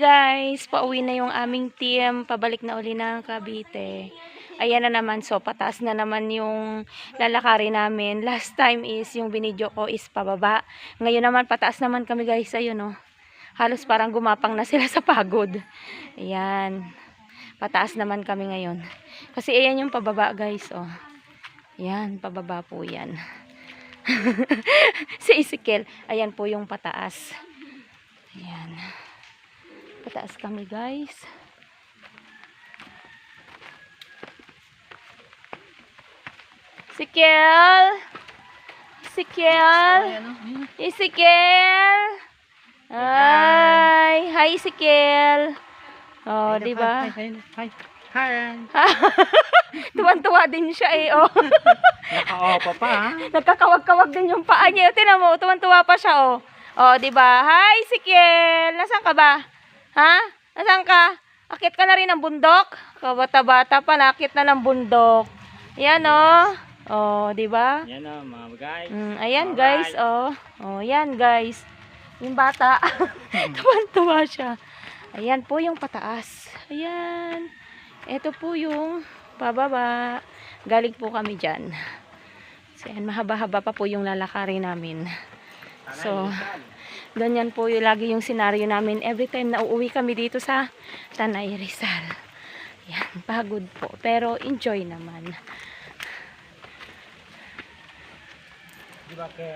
Guys, pauwi na yung aming team. Pabalik na uli ng Cavite. Ayan na naman. So, pataas na naman yung lalakari namin. Last time is, yung binidyo ko is pababa. Ngayon naman, pataas naman kami guys. Ayun oh. Halos parang gumapang na sila sa pagod. Ayan. Pataas naman kami ngayon. Kasi ayan yung pababa guys. Oh. Ayan, pababa po yan. si Ezekiel. Ayan po yung pataas. Ayan. Pataas kami guys. Ezekiel! Ezekiel! Ezekiel! Ay! Hi, Ezekiel! Oh, di ba? Hi, hi, hi. Tuwan-tuwa din siya eh, oh. Naka-opa pa, ha? Nagkakawag-kawag din yung paa niya. Tinan mo, tuwan-tuwa pa siya, oh. Oh, di ba? Hi, Ezekiel! Nasaan ka ba? Ha? Nasaan ka? Akit ka na rin ng bundok? Kabata-bata pa, nakit na ng bundok. Yan, oh. Oh, di ba? Yan na, mga guys. Mm, ayan guys, oh. Oh, yan guys. Yung bata. Tuwan-tuwa siya. Ayan po yung pataas. Ayan. Ito po yung pababa. Galing po kami dyan. So, ayan, mahaba-haba pa po yung lalakari namin. So, ganyan po yung lagi yung senaryo namin. Every time na uuwi kami dito sa Tanay Rizal. Yan, pagod po. Pero enjoy naman. Di ba kay